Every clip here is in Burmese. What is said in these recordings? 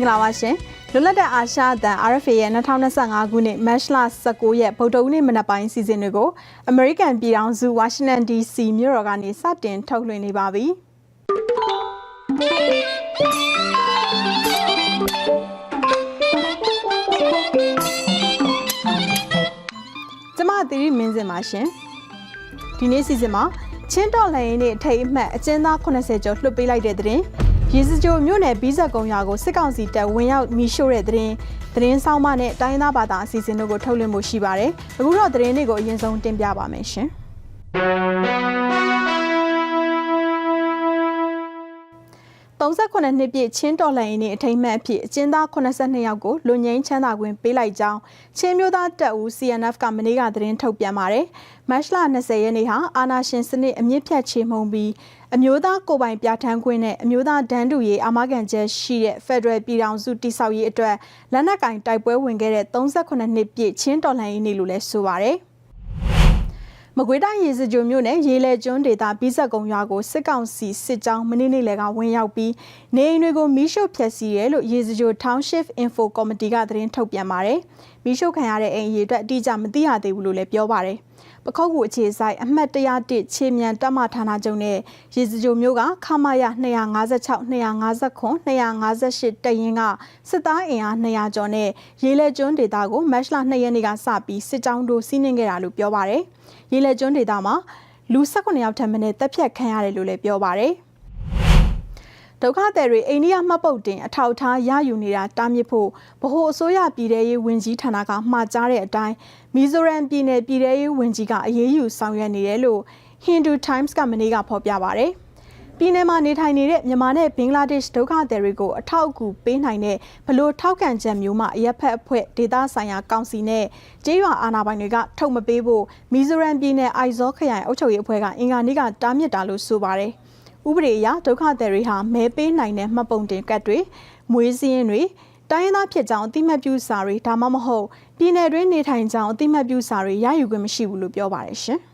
မင်္ဂလာပါရှင်လွတ်လပ်တဲ့အာရှအသံ RFA ရဲ့2025ခုနှစ် March လ19ရက်ဗုဒ္ဓဦးနေ့မနက်ပိုင်းစီစဉ်တွေကို American ပြည်ထောင်စု Washington DC မြို့တော်ကနေစတင်ထုတ်လွှင့်နေပါပြီကျမသီရိမင်းစင်ပါရှင်ဒီနေ့စီစဉ်မှာချင်းတော်လှန်ရေးနေ့အထိတ်အမှတ်အကျဉ်းသား80ကျော်လွှတ်ပေးလိုက်တဲ့တဲ့ ရေစကြိုမြို့နယ်ဘီးဆက်ကုံရွာကိုစစ်ကောင်စီတပ်ဝင်ရောက်မီရှို့တဲ့တဲ့သတင်းဆောင်မနဲ့တိုင်းသားဘာသာအစီအစဉ်တို့ကိုထုတ်လွှင့်မှုရှိပါတယ်အခုတော့သတင်းတွေကိုအရင်ဆုံးတင်ပြပါမယ်ရှင်38နှစ်ပြည့်ချင်းတော်လှန်ရေးနေ့အထိမ်းအမှတ်အဖြစ်အကျဉ်းသား82ယောက်ကိုလူငင်းချမ်းသာခွင့်ပေးလိုက်ကြောင်းချင်းမျိုးသားတပ်ဦး CNF ကမနေ့ကသတင်းထုတ်ပြန်ပါတယ်။မတ်လ20ရက်နေ့ဟာအာနာရှင်စနစ်အမြင့်ဖြတ်ချေမှုန်းပြီး အမျိုးသားကိုယ်ပိုင်ပြဋ္ဌာန်းခွင့်နဲ့အမျိုးသားဒန်းတူရေးအာမခံချက်ရှိတဲ့ Federal ပြည်ထောင်စုတည်ဆောက်ရေးအတွက်လက်နက်ကင်တိုက်ပွဲဝင်ခဲ့တဲ့38နှစ်ပြည့်ချင်းတော်လှန်ရေးနေ့လို့လည်းဆိုပါတယ်။မကွေးတိုင်းရေစကြိုမြို့နယ်ရေလဲကျွန်းဒေသဘီးဆက်ကုံရွာကိုစစ်ကောင်စီစစ်ကြောင်းမနေ့နေ့လယ်ကဝင်ရောက်ပြီးနေအိမ်တွေကိုမီးရှို့ဖျက်ဆီးရဲလို့ရေစကြို Township Info Committee ကသတင်းထုတ်ပြန်ပါတယ်။မီးရှို့ခံရတဲ့အိမ်အရေးအတွက်အတိအကျမသိရသေးဘူးလို့လည်းပြောပါတယ်။ ပခောက်ကူအခြေဆိုင်အမှတ်101ခြေမြန်တပ်မဌာနချုပ်နဲ့ရေစကြိုမျိုးကခမာရ256 259 258တရင်ကစစ်သားအင်အား200ကျော်နဲ့ရေလဲကျွန်းဒေသကိုမတ်လ2ရက်နေ့ကစပြီးစစ်ကြောင်းတို့စီးနင်းခဲ့တာလို့ပြောပါတယ်။ရေလက်ကျွန်းဒေသမှာလူ18ယောက်ထပ်မံတက်ဖြတ်ခံရတယ်လို့လည်းပြောပါတယ် ဒုက္ခသည်တွေအိန္ဒိယမှတ်ပုတ်တင်အထောက်ထားရယူနေတာတားမြစ်ဖို့ဗဟိုအစိုးရပြည်ထရေးဝန်ကြီးဌာနကမှာကြားတဲ့အတိုင်းမီဇိုရမ်ပြည်နယ်ပြည်ထရေးဝန်ကြီးကအရေးယူဆောင်ရွက်နေတယ်လို့ Hindu Times ကမနေ့ကဖော်ပြပါဗျ။ပြည်내မှာနေထိုင်နေတဲ့မြန်မာနဲ့ဘင်္ဂလားဒေ့ရှ်ဒုက္ခသည်တွေကိုအထောက်အကူပေးနိုင်တဲ့ဘလို့ထောက်ခံချက်မျိုးမှအရက်ဖက်အဖွဲ့ဒေသဆိုင်ရာကောင်စီနဲ့ကျေးရွာအာဏာပိုင်တွေကထုတ်မပေးဖို့မီဇိုရမ်ပြည်နယ်အိုက်ဇောခရိုင်အုပ်ချုပ်ရေးအဖွဲ့ကအင်္ဂါနေ့ကတားမြစ်တာလို့ဆိုပါတယ်။ ဥပဒေအရဒုက္ခသည်တွေဟာမဲပေးနိုင်တဲ့မှတ်ပုံတင်ကတ်တွေမွေးစည်းရင်တွေတိုင်းရင်းသားဖြစ်ကြောင်းအတိမတ်ပြုစာတွေဒါမှမဟုတ်ပြည်내တွင်းနေထိုင်ကြောင်းအတိမတ်ပြုစာတွေရယူခွင့်မရှိဘူးလို့ပြောပါတယ်ရှင်။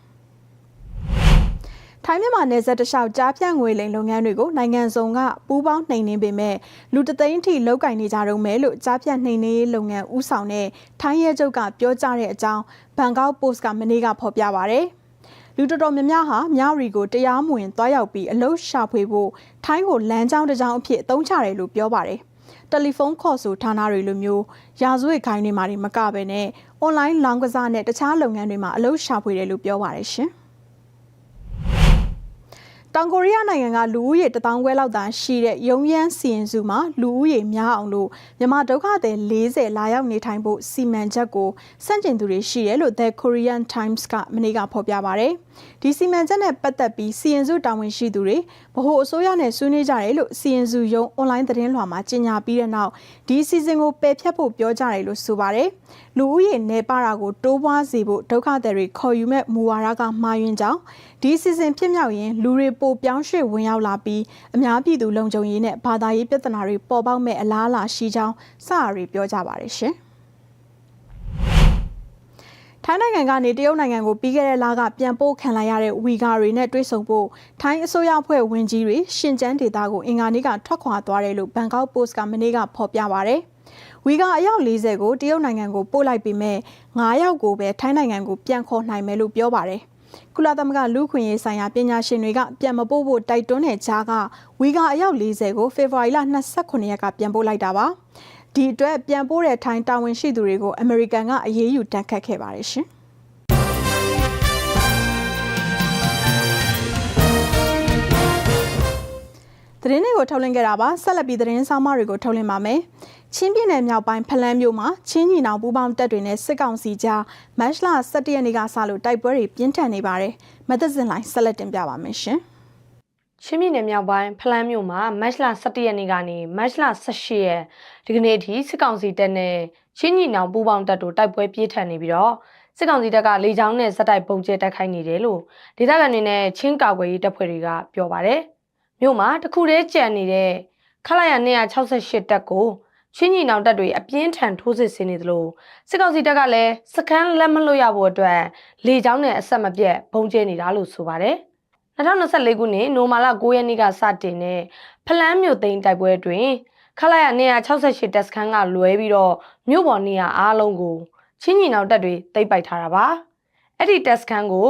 ထိုင်းမြန်မာနယ်စပ်တလျှောက်ကြားဖြန့်ငွေလိမ်လုပ်ငန်းတွေကိုနိုင်ငံစုံကပူးပေါင်းနှိမ်နင်းပေမဲ့လူတသိန်းထိလောက်ကင်နေကြတော့မယ်လို့ကြားဖြန့်နှိမ်နင်းရေးလုပ်ငန်းဦးဆောင်တဲ့ထိုင်းရဲချုပ်ကပြောကြားတဲ့အကြောင်းဘန်ကောက်ပို့စ်ကမနေ့ကဖော်ပြပါဗျ။ လူတော်တော်များများဟာမြရီကိုတရားမဝင်သွားရောက်ပြီးအလုရှာဖွေဖို့ထိုင်းကိုလမ်းကြောင်းတစ်ကြောင်းအဖြစ်အသုံးချတယ်လို့ပြောပါတယ်။တယ်လီဖုန်းခေါ်ဆိုဌာနတွေလိုမျိုးရာဇဝတ်ခိုင်းတွေမှာမကဘဲနဲ့အွန်လိုင်းလောင်းကစားနဲ့တခြားလုပ်ငန်းတွေမှာအလုပ်ရှာဖွေတယ်လို့ပြောပါတယ်ရှင်။ တောင်ကိုရီးယားနိုင်ငံကလူဦးရေ1000ခွဲလောက်သာရှိတဲ့ရုံရမ်းစီရင်စုမှာလူဦးရေများအောင်လို့မြန်မာဒုက္ခသည်40လာရောက်နေထိုင်ဖို့စီမံချက်ကိုစန့်ကျင်သူတွေရှိတယ်လို့ The Korean Times ကမနေ့ကဖော်ပြပါဗျ။ဒီစီမံချက်နဲ့ပတ်သက်ပြီးစီရင်စုတာဝန်ရှိသူတွေဗဟိုအစိုးရနဲ့ဆွေးနွေးကြတယ်လို့စီရင်စုရုံးအွန်လိုင်းသတင်းလွှာမှာကြေညာပြီးတဲ့နောက်ဒီစီစဉ်ကိုပယ်ဖျက်ဖို့ပြောကြတယ်လို့ဆိုပါတယ်။ လူဦးရေနေပါတာကိုတိုးပွားစေဖို့ဒုက္ခသည်တွေခေါ်ယူမဲ့မူဝါဒကမှားယွင်းကြောင်းဒီစီစဉ်ဖြစ်မြောက်ရင်လူတွေပိုပြောင်းရွှေ့ဝင်ရောက်လာပြီးအများပြည်သူလုံခြုံရေးနဲ့ဘာသာရေးပြဿနာတွေပေါ်ပေါက်မဲ့အလားအလာရှိကြောင်းစအရီပြောကြပါတယ်ရှင်။ထိုင်းနိုင်ငံကနေတရုတ်နိုင်ငံကိုပြီးခဲ့တဲ့လကပြန်ပို့ခံလိုက်ရတဲ့ဝီဂါတွေနဲ့တွေ့ဆုံဖို့ထိုင်းအစိုးရအဖွဲ့ဝင်ကြီးတွေရှင်ကျန်းဒေသကိုအင်္ဂါနေ့ကထွက်ခွာသွားတယ်လို့ဘန်ကောက်ပို့စ်ကမနေ့ကဖော်ပြပါဗျ။ ဝီဂါအယောက်40ကိုတရုတ်နိုင်ငံကိုပို့လိုက်ပြီးမဲ့9ယောက်ကိုပဲထိုင်းနိုင်ငံကိုပြန်ခေါ်နိုင်မယ်လို့ပြောပါတယ်။ကုလသမဂ္ဂလူ့ခွင့်ရေးဆိုင်ရာပညာရှင်တွေကပြန်မပို့ဖို့တိုက်တွန်းတဲ့ကြားကဝီဂါအယောက်40ကိုဖေဖော်ဝါရီလ29ရက်ကပြန်ပို့လိုက်တာပါဒီအတွက်ပြန်ပို့တဲ့ထိုင်းတာဝန်ရှိသူတွေကိုအမေရိကန်ကအရေးယူတန်းခတ်ခဲ့ပါတယ်ရှင်သတင်းတွေကိုထုတ်လွှင့်ခဲ့တာပါဆက်လက်ပြီးသတင်းဆောင်မတွေကိုထုတ်လွှင့်ပါမယ် ချင်းပြည်နယ်မြောက်ပိုင်းဖလန်းမြို့မှာချင်းညီနောင်ပူးပေါင်းတပ်တွေနဲ့စစ်ကောင်စီကြားမတ်လ17ရက်နေ့ကစလို့တိုက်ပွဲတွေပြင်းထန်နေပါတယ်။မသက်စင်လိုင်းဆက်လက်တင်ပြပါမယ်ရှင်။ချင်းပြည်နယ်မြောက်ပိုင်းဖလန်းမြို့မှာမတ်လ17ရက်နေ့ကနေမတ်လ18ရက်ဒီကနေ့ထိစစ်ကောင်စီတပ်နဲ့ချင်းညီနောင်ပူးပေါင်းတပ်တို့တိုက်ပွဲပြင်းထန်နေပြီးတော့စစ်ကောင်စီတပ်ကလေကြောင်းနဲ့စက်တိုက်ပုံကျဲတိုက်ခိုက်နေတယ်လို့ဒေသခံတွေနဲ့ချင်းကာကွယ်ရေးတပ်ဖွဲ့တွေကပြောပါတယ်။မြို့မှာတခုတည်းကြံနေတဲ့ခလာရ268တပ်ကို ချင်းညီနောင်တပ်တွေအပြင်းထန်ထိုးစစ်ဆင်နေသလိုစစ်ကောင်စီတပ်ကလည်းစခန်းလက်မလွတ်ရဖို့အတွက်လေကြောင်းနဲ့အဆက်မပြတ်ဘုံကျဲနေတာလို့ဆိုပါတယ်2024ခုနှစ်နိုမာလာ9ရက်နေ့ကစတင်တဲ့ဖလန်းမြို့သိမ်းတိုက်ပွဲတွင်ခလာရ268တက်စခန်းကလွဲပြီးတော့မြို့ပေါ်နေရာအားလုံးကိုချင်းညီနောင်တပ်တွေတိတ်ပိုက်ထားတာပါအဲ့ဒီတက်စခန်းကို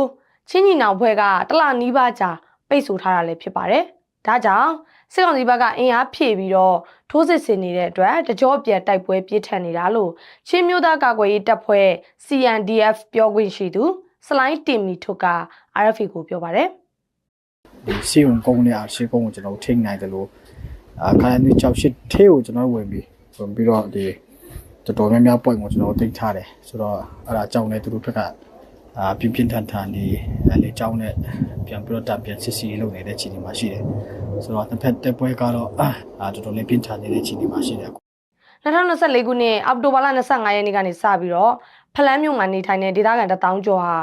ချင်းညီနောင်ဘွဲကတလနီးပါးကြာပိတ်ဆို့ထားတာလည်းဖြစ်ပါတယ်ဒါကြောင့်စစ်ကောင်စီဘက်ကအင်အားဖြည့်ပြီးတော့ ထိုးစစ်ဆင်နေတဲ့အတွက်တကြောပြတ်တိုက်ပွဲပြစ်ထန်နေတာလို့ချင်းမျိုးသားကာကွယ်ရေးတပ်ဖွဲ့ CNDF ပြောခွင့်ရှိသူစလိုင်းတင်မီထွတ်က RFA ကိုပြောပါတယ်ဒီစီုံကုန်းနဲ့အားရှိကုန်းကိုကျွန်တော်တို့ထိနိုင်တယ်လို့အာခါရနေ68ထဲကိုကျွန်တော်တို့ဝင်ပြီးဝင်ပြီးတော့ဒီတော်တော်များများ point ကိုကျွန်တော်တို့သိထားတယ်ဆိုတော့အဲ့ဒါအကြောင်းနဲ့သူတို့ထက်က အာပြင်းပြင်းထန်ထန်ဒီအဲ့လေအကြောင်းနဲ့ပြန်ပြီးတော့တပြန်စစ်စီလုပ်နေတဲ့ခြေအနေမှာရှိတယ်ဆိုတော့တစ်ဖက်တက်ပွဲကတော့အာတော်တော်လေးပြင်းထန်နေတဲ့ခြေအနေမှာရှိတယ်2024ခုနှစ်အောက်တိုဘာလ25ရက်နေ့ကနေစပြီးတော့ဖလန်းမြို့မှာနေထိုင်တဲ့ဒေသခံတထောင်ကျော်ဟာ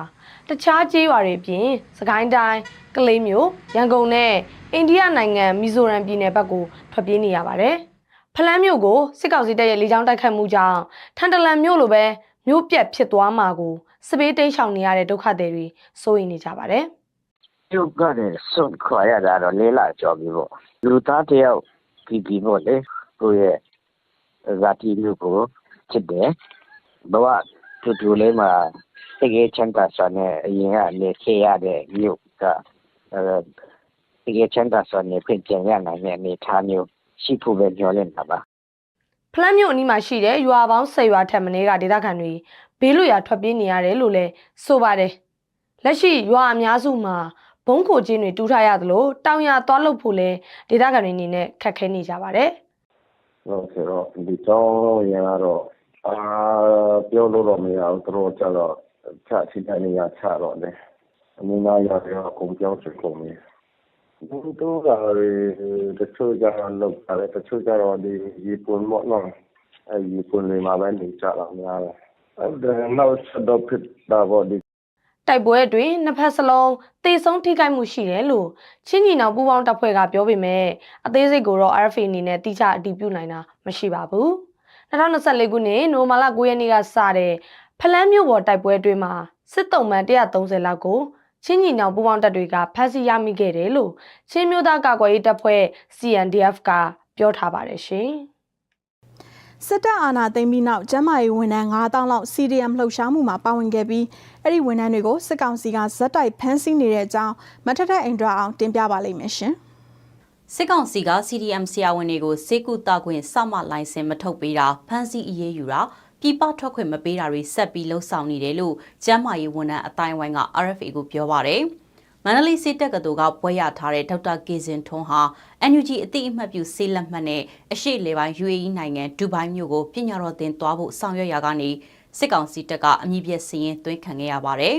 တခြားကျေးရွာတွေအပြင်စကိုင်းတိုင်းကလေးမြို့ရန်ကုန်နဲ့အိန္ဒိယနိုင်ငံမီဇိုရမ်ပြည်နယ်ဘက်ကိုထွက်ပြေးနေရပါတယ်။ဖလန်းမြို့ကိုစစ်ကောင်စီတပ်ရဲ့လေကြောင်းတိုက်ခတ်မှုကြောင့်ထန်တလန်မြို့လိုပဲမြို့ပြက်ဖြစ်သွားမှာကို စပေးတိတ်ရှောင်နေရတဲ့ဒုက္ခသည်တွေစိုးရိမ်နေကြပါတယ်။ကျုပ်ကလည်းစွန့်ခွာရတာတော့လေးလာကြော်ပြီပေါ့လူသားတယောက်ပြီးပြီးပေါ့လေကိုယ့်ရဲ့ဇာတိလူကိုချစ်တယ်ဘဝတူတူလေးမှာတကယ်ချမ်းသာစွာနဲ့အရင်ကနေခေရတဲ့မြို့ကအဲတကယ်ချမ်းသာစွာနဲ့ပြင်ပြန်ရနိုင်တဲ့အနေအထားမျိုးရှိဖို့ပဲပြောနေတာပါဖလန်းမြို့အနီးမှာရှိတဲ့ရွာပေါင်း10ရွာထက်မနည်းကဒေသခံတွေဘေးလွတ်ရာထွက်ပြေးနေရတယ်လို့လည်းဆိုပါတယ်။လက်ရှိရွာအများစုမှာဘုံခိုချင်းတွေတူးထားရသလိုတောင်ရသွားလုပ်ဖို့လည်းဒေသခံတွေအနေနဲ့ခက်ခဲနေကြပါတယ်ဟုတ်ကဲ့တော့ဒီတော့ရတော့အာပြောလို့တော့မရဘူးသူတို့ကျတော့ချချိတဲ့နေရာချတော့လေအမင်းသားရတော့အကုန်ပြောင်းချင်ကုန်ပြီဘုတို့ကလေတချို့ကျတော့လောက်တယ်တချို့ကျတော့ဒီရေပွန်မော့နော်အဲရေပွန်တွေမှာပဲနေကြတော့များတယ် အဲ့ဒါနောက်ဆက်တော့ဖြစ်တာပေါ့ဒီ။တိုက်ပွဲအတွင်းနှစ်ဖက်စလုံးတေဆုံးထိခိုက်မှုရှိတယ်လို့ချင်းညီနောင်ပူးပေါင်းတပ်ဖွဲ့ကပြောပေမဲ့အသေးစိတ်ကိုတော့ RFA အနေနဲ့တိကျအတည်ပြုနိုင်တာမရှိပါဘူး။2024ခုနှစ်နိုဝင်ဘာလ9ရက်နေ့ကစတဲ့ဖလန်းမြို့ပေါ်တိုက်ပွဲအတွင်းမှာစစ်တုံးမှန်130လောက်ကိုချင်းညီနောင်ပူးပေါင်းတပ်တွေကဖမ်းဆီးရမိခဲ့တယ်လို့ချင်းမျိုးသားကာကွယ်ရေးတပ်ဖွဲ့ CNDF ကပြောထားပါတယ်ရှင်။ စစ်တပ်အာဏာသိမ်းပြီးနောက်ကျန်းမာရေးဝန်ထမ်း9000လောက် CDM လှုပ်ရှားမှုမှာပါဝင်ခဲ့ပြီးအဲ့ဒီဝန်ထမ်းတွေကိုစစ်ကောင်စီကဇက်တိုက်ဖမ်းဆီးနေတဲ့အကြောင်းမထက်ထက်အိမ်ဒရာအောင်တင်ပြပါလိမ့်မယ်ရှင်။စစ်ကောင်စီက CDM ဆရာဝန်တွေကိုစေကူတာခွင့်စမလိုင်စင်မထုတ်ပေးတာဖမ်းဆီးအရေးယူတာပြည်ပထွက်ခွင့်မပေးတာတွေဆက်ပြီးလှုပ်ဆောင်နေတယ်လို့ကျန်းမာရေးဝန်ထမ်းအတိုင်းဝိုင်းက RFA ကိုပြောပါရယ် မန္တလေးစစ်တပ်ကတူကပွဲရထားတဲ့ဒေါက်တာကေစင်ထွန်းဟာ NUG အတိအမှတ်ပြုဆေးလက်မှတ်နဲ့အရှိလေပိုင်း UAE နိုင်ငံဒူဘိုင်းမြို့ကိုပညာတော်တင်သွားဖို့ဆောင်ရွက်ရာကနေစစ်ကောင်စီတပ်ကအမည်ပြစည်ရင်သွင်းခံခဲ့ရပါတယ်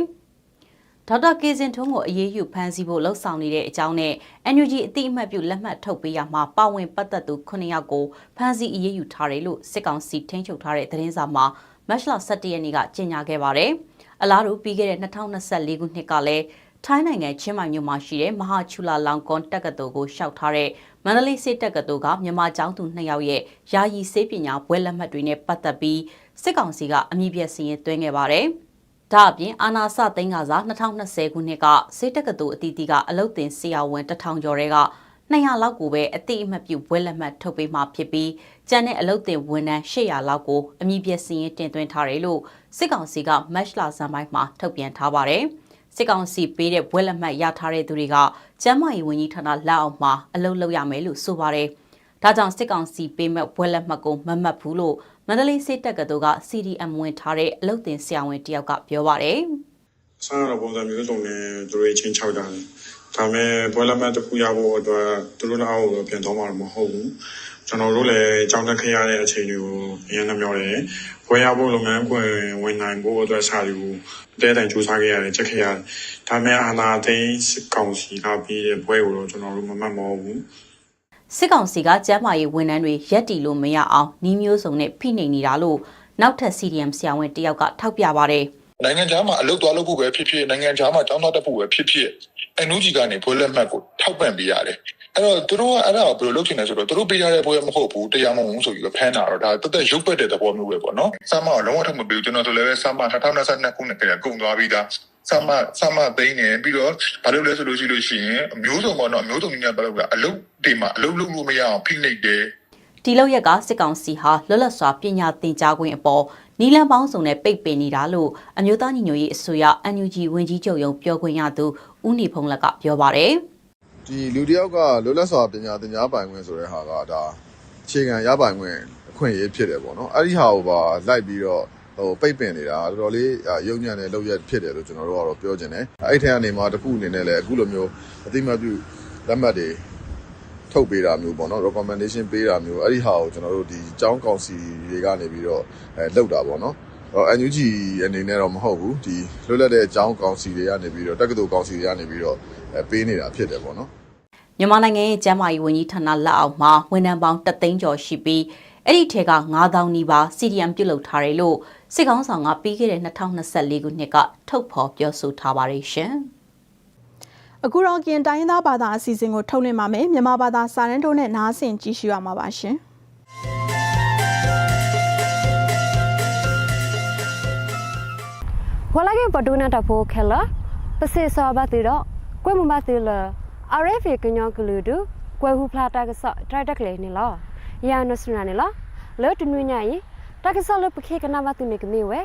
။ဒေါက်တာကေစင်ထွန်းကိုအရေးယူဖမ်းဆီးဖို့လှုံ့ဆော်နေတဲ့အကြောင်းနဲ့ NUG အတိအမှတ်ပြုလက်မှတ်ထုတ်ပေးရမှာပါဝင်ပတ်သက်သူ9ယောက်ကိုဖမ်းဆီးအရေးယူထားတယ်လို့စစ်ကောင်စီထိန်းချုပ်ထားတဲ့သတင်းစာမှာမတ်လ17ရက်နေ့ကကြေညာခဲ့ပါတယ်။အလားတူပြီးခဲ့တဲ့2024ခုနှစ်ကလည်း ထိုင်းနိုင်ငံချင်းမိုင်မြို့မှာရှိတဲ့မဟာချူလာလောင်ကွန်တက္ကသိုလ်ကိုရှောက်ထားတဲ့မန္တလေးစစ်တက္ကသိုလ်ကမြန်မာကျောင်းသူ2ယောက်ရဲ့ယာယီစေးပညာဘွဲလက်မှတ်တွေနဲ့ပတ်သက်ပြီးစစ်ကောင်စီကအမည်ပြစည်ရင်သွင်းခဲ့ပါတယ်။ဒါအပြင်အာနာစသိန်းကစား2020ခုနှစ်ကစေတက္ကသိုလ်အတီးတီကအလုတ်တင်ဆရာဝန်တထောင်ကျော်တွေက200လောက်ကိုပဲအတိအမှတ်ပြုဘွဲလက်မှတ်ထုတ်ပေးမှဖြစ်ပြီးကျန်တဲ့အလုတ်တင်ဝန်ထမ်း800လောက်ကိုအမည်ပြစည်ရင်တင်သွင်းထားတယ်လို့စစ်ကောင်စီကမတ်လဇန်ပိုင်းမှာထုတ်ပြန်ထားပါတယ်။ စစ်ကောင်စီပေးတဲ့ဘွဲလက်မှတ်ရထားတဲ့သူတွေကကျန်းမာရေးဝန်ကြီးဌာနလက်အောက်မှာအလုပ်လုပ်ရမယ်လို့ဆိုပါတယ်။ဒါကြောင့်စစ်ကောင်စီပေးမဲ့ဘွဲလက်မှတ်ကိုမမှတ်ဘူးလို့မန္တလေးစစ်တပ်ကတူက CDM ဝင်ထားတဲ့အလုပ်တင်ဆရာဝန်တယောက်ကပြောပါတယ်။ဆန်းရတဲ့ပုံစံမျိုးစုံနဲ့သူတို့ချင်းချောက်ကြတယ်။ဒါပေမဲ့ပွဲလက်မှတ်တစ်ခုရဖို့အတွက်သူတို့လည်းအောက်ကိုပြန်တော့မှာမဟုတ်ဘူး။ ကျွန်တော်တို့လည်းကြောင်းတက်ခဲ့ရတဲ့အချိန်တွေကိုအရင်ကပြောတယ်။ပွဲရဖို့လုပ်ငန်းခွင်ဝင်နိုင်ဖို့အတွက်စာတွေကိုတဲတိုင်စူးစမ်းခဲ့ရတယ်ချက်ခဲ့ရတယ်။ဒါပေမဲ့အာနာသိန်းစစ်ကောင်စီကပြီးတဲ့ပွဲကိုတော့ကျွန်တော်တို့မမှတ်မဟုတ်ဘူး။စစ်ကောင်စီကကျန်းမာရေးဝန်ထမ်းတွေရက်တီလို့မရအောင်နှီးမျိုးစုံနဲ့ဖိနှိပ်နေတာလို့နောက်ထပ် CDM ဆရာဝန်တယောက်ကထောက်ပြပါတယ်နိုင်ငံခြားမှာအလုပ်သွားလုပ်ဖို့ပဲဖြစ်ဖြစ်နိုင်ငံခြားမှာကျောင်းသားတက်ဖို့ပဲဖြစ်ဖြစ် အန်ယူဂျီကနေဘွဲလက်မှတ်ကိုထောက်ပံ့ပေးရတယ်အဲ့တော့သူတို့ကအဲ့ဒါကိုဘယ်လိုလုပ်ချင်လဲဆိုတော့သူတို့ပေးရတဲ့ဘွဲမဟုတ်ဘူးတရားမဝင်ဆိုပြီးတော့ဖမ်းတာတော့ဒါတသက်ရုပ်ပက်တဲ့သဘောမျိုးပဲပေါ့နော်ဆမ်းမတော့လုံးဝထောက်မပေးဘူးကျွန်တော်ဆိုလည်းဆမ်းမ2022ခုနှစ်ကတည်းကကုန်သွားပြီးသားဆမ်းမဆမ်းမသိန်းနေပြီးတော့ဘာလို့လဲဆိုလို့ရှိလို့ရှိရင်အမျိုးစုံပေါ့နော်အမျိုးစုံနည်းနဲ့ဘာလို့လဲအလုပ်တွေမှာအလုပ်လုပ်လို့မရအောင်ဖိနှိပ်တယ်ဒီလောက်ရက်ကစစ်ကောင်စီဟာလွတ်လပ်စွာပညာသင်ကြားခွင့်အပေါ် နီလန်ပေါင်းစုံနဲ့ပိတ်ပင်နေတာလို့အမျိုးသားညီညွတ်ရေးအစိုးရ NUG ဝန်ကြီးချုပ်ရုံးပြောခွင့်ရသူဦးနေဖုံးလက်ကပြောပါတယ်။ဒီလူတစ်ယောက်ကလွတ်လပ်စွာပညာသင်ကြားပိုင်ခွင့်ဆိုတဲ့ဟာကဒါအခြေခံရပိုင်ခွင့်အခွင့်အရေးဖြစ်တယ်ပေါ့နော်အဲ့ဒီဟာကိုပါလိုက်ပြီးတော့ဟိုပိတ်ပင်နေတာတော်တော်လေးရုံညံ့တဲ့လောက်ရက်ဖြစ်တယ်လို့ကျွန်တော်တို့ကတော့ပြောချင်တယ်အဲ့ထက်ကနေမှတစ်ခုအနေနဲ့လည်းအခုလိုမျိုးအသိမှတ်ပြုလက်မှတ်တွေ ထုတ်ပေးတာမျိုးပေါ့နော် recommendation ပေးတာမျိုးအဲ့ဒီဟာကိုကျွန်တော်တို့ဒီចောင်းကောင်စီတွေကနေပြီးတော့အဲလောက်တာပေါ့နော်ဟို NUG အနေနဲ့တော့မဟုတ်ဘူးဒီလွတ်လပ်တဲ့အကြောင်းကောင်စီတွေကနေပြီးတော့တက္ကသိုလ်ကောင်စီတွေကနေပြီးတော့အဲပေးနေတာဖြစ်တယ်ပေါ့နော်မြန်မာနိုင်ငံရဲ့ကျန်းမာရေးဝန်ကြီးဌာနလက်အောက်မှာဝန်ထမ်းပေါင်း3သိန်းကျော်ရှိပြီးအဲ့ဒီထဲက9000နီးပါး CDM ပြုတ်လုထားတယ်လို့စစ်ကောင်ဆောင်ကပြီးခဲ့တဲ့2024ခုနှစ်ကထုတ်ဖော်ပြောဆိုထားပါတယ်ရှင်။ အခုတော့ကင်တိုင်းရင်းသားဘာသာအစီအစဉ်ကိုထုတ်လွှင့်ပါမယ်မြန်မာဘာသာစာရင်းတို့နဲ့နားဆင်ကြည့်ရှုရမှာပါရှင်ဝလာကေပဒုနာတဖိုခဲလာပစေစောဘတိတော့ကွဲမဘတိလ RFA ကညောကလူဒူကွဲဟုဖလာတာကစထရတက်ကလေးနီလာယာနစနာနီလာလောတနွညာယတကစလပခေကနာမတိမေကမေဝဲ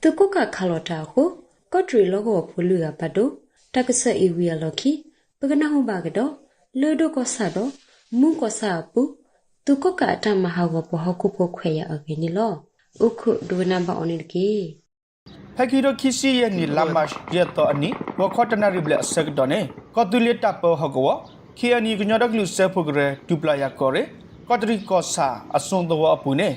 သူကုကခါလော်တာကိုကော့ထရီလောကောဖူလူရပတ်တော့ တက္ကဆက်အီဝီယလော်ခီပကနာဟဘာကတော့လေဒိုကောဆာတော့မူကောဆာပူသူကုကအတမဟာကိုပဟကုပိုခွေရအကင်းနီလောဥခုဒူနံပါအွန်နီကီ Hakiro kisi ye ni lamash ye to ani wo khotana rible asek done kotule tapo hogwo khi ani gnyo dak lu se phugre dupla ya kore kotri kosa asun do apune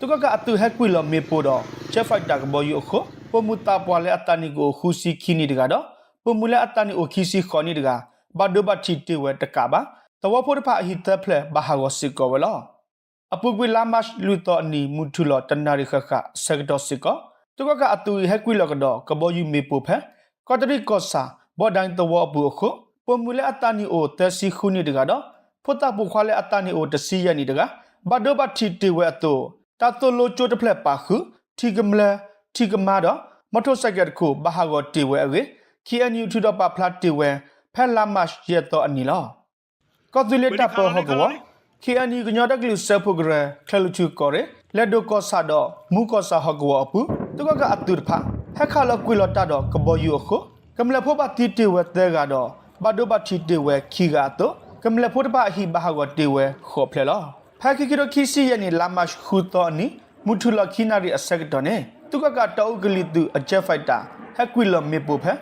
tuka ka atu hakwi lo me po do che fight ta bo yu kho pomuta pwale atani go khusi khini daga do pomule atani o khisi khoni daga ba do ba thi te we taka ba tawa pho pha hi ta phle ba ha ပုံမူလအတန်အိုခီစီခေါနီတကဘတ်ဒိုဘတ်တီတီဝဲတကပါတဝဖို့တဖအဟိတဖလက်ဘာဟာဂောစီကောဝလောအပုကွေလာမတ်လူတော်နီမူထူလတနာရိခခဆက်တော်စီကောတုကကအတူဟက်ကွေလကတော့ကဘောယူမေပိုဖဲကော်တရီကောစာဘော်ဒိုင်းတဝအပူအခုပုံမူလအတန်နီအိုတစီခုနီတကတော့ဖုတ်တပူခွာလဲအတန်နီအိုတစီရနီတကဘတ်ဒိုဘတ်တီတီဝဲအတူတတလိုချိုတဖလက်ပါခုထီကမလထီကမာတော့မထိုဆက်ရက်ခုဘာဟာဂောတီဝဲအဝေး KNU ထူတော့ပါဖလတ်တီဝဲဖက်လာမတ်ရဲ့တော့အနီလောကော့ဇူလက်တာပေါ်ဟုတ်ကော KNU ကညတော့ကလူဆပ်ဖို့ကြရခလချူကော်ရလက်ဒိုကော့ဆာတော့မူကော့ဆာဟုတ်ကောအပူတကကအတူတဖဟက်ခါလကွီလတာတော့ကဘောယူအခုကမလဖို့ပါတီတီဝဲတဲ့ကတော့ဘတ်ဒိုဘတ်တီတီဝဲခီကတော့ကမလဖို့တပါအဟိဘာဟာကတီဝဲခေါ်ဖလဲလောဖက်ခီကီတော့ခီစီယနီလာမတ်ခူတော့နီမုထုလခိနာရီအဆက်တော့နေသူကကတောက်ကလီတူအချက်ဖိုက်တာဟက်ကွီလမေပိုဖက်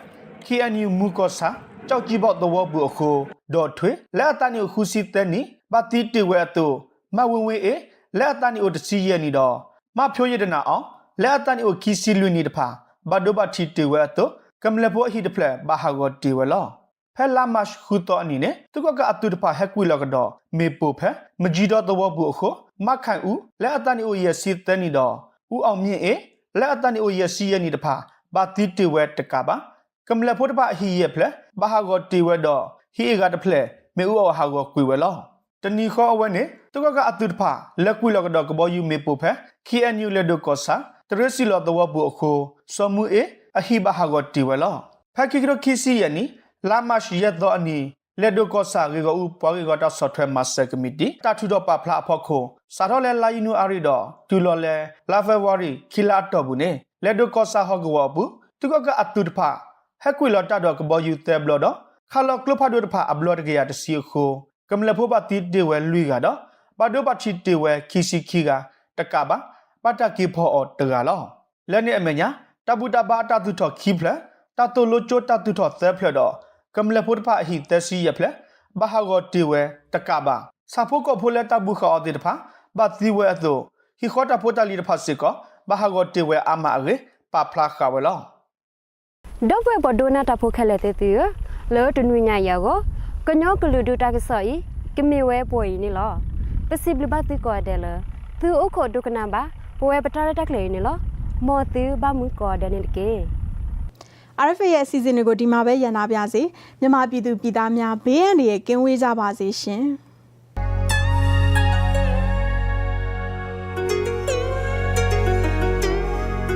အန်ယူမူကောဆာကြောက်ကြည့်ပေါ့တော့ဘူးအခုဒေါ်ထွေလက်အတနီခူစီတဲနီဘာတီတေဝဲအတူမဝင်းဝင်းအေလက်အတနီအိုတစီယနီတော့မဖြိုးရတဲ့နာအောင်လဲအတန်အိုခီစီလူနီတဖာဘဒိုဘတီတေဝဲတော့ကမလဘောဟီတဖလက်ဘာဟာဂောတေဝဲလောဖဲလာမတ်ခူတော့အနေနဲ့သူကကအတူတဖာဟက်ကွီလောကတော့မေပိုဖဲမကြီးတော့တော့ဘူးအခုမခိုင်ဦးလဲအတန်အိုရစီတန်နီတော့ဦးအောင်မြင့်အေလဲအတန်အိုရစီရနီတဖာဘာတီတေဝဲတကပါ ကမလဖိုတဖာဟီရဖလက်ဘာဟာဂောတေဝဲတော့ဟီကတဖလက်မေဦးအောဟာဂောကွေဝဲလောတနီခေါ်အဝဲနေသူကကအတူတဖာလက်ကွီလောကတော့ကဘောယူမေပိုဖဲ KNU လက်ဒိုကောဆာတရစီလောတဝဘူအခုစမှုအေအဟိဘဟာဂတီဝဲလောဖက်ခိကရခိစီယနီလာမရှိယတ်တော့အနီလက်ဒိုကောဆာရေကဥပွားရေကတာဆော့ဖ်ဝဲမတ်စတာကမတီတာထူတော့ပဖလာဖို့ခုစာတော့လဲလာယီနူအာရီတော့တူလော်လဲလာဖေဝါရီခီလာတော့ဘူးနေလက်ဒိုကောဆာဟော့ကဝဘူးသူကကအတူတဖ ဟက်ကွေလော်တာတော့ကဘောယူတဲဘလော်တော့ခါလောကလဖာဒိုတဖအဘလော်တကရတစီခုကမလဖိုပါတီတေဝဲလူကတော့ဘာဒိုပါချီတေဝဲခီစီခီကတကပါပတကိဖောအတကလောလက်နေအမညာတပုတပါတတုထောခိဖလတတုလိုချိုတတုထောသဲဖလတော့ကမလဖုတ်ဖာဟိတစီယဖလဘဟာဂောတီဝဲတကပါစာဖို့ကဖိုလက်တပုခောတိတဖာဘတ်ဒီဝဲအတုဟိခောတဖိုတလီတဖာစစ်ကဘဟာဂောတီဝဲအမအရေပဖလာခဝဲလော ဒေါဘွေပဒုနာတဖိုခဲလက်တေတီလောတနွညာယောကိုကညောကလူဒူတာကဆောဤကမေဝဲပွေနီလောပစီဘလဘတိကောတယ်လသူအခုဒုကနာပါပွဲပတရတက်လေနီလောမော်သူဘာမှုကောတယ်နီကေ RFA ရဲ့အစီအစဉ်တွေကိုဒီမှာပဲရန်နာပြစေမြန်မာပြည်သူပြည်သားများဘေးအန္တရာယ်ကင်းဝေးကြပါစေရှင်။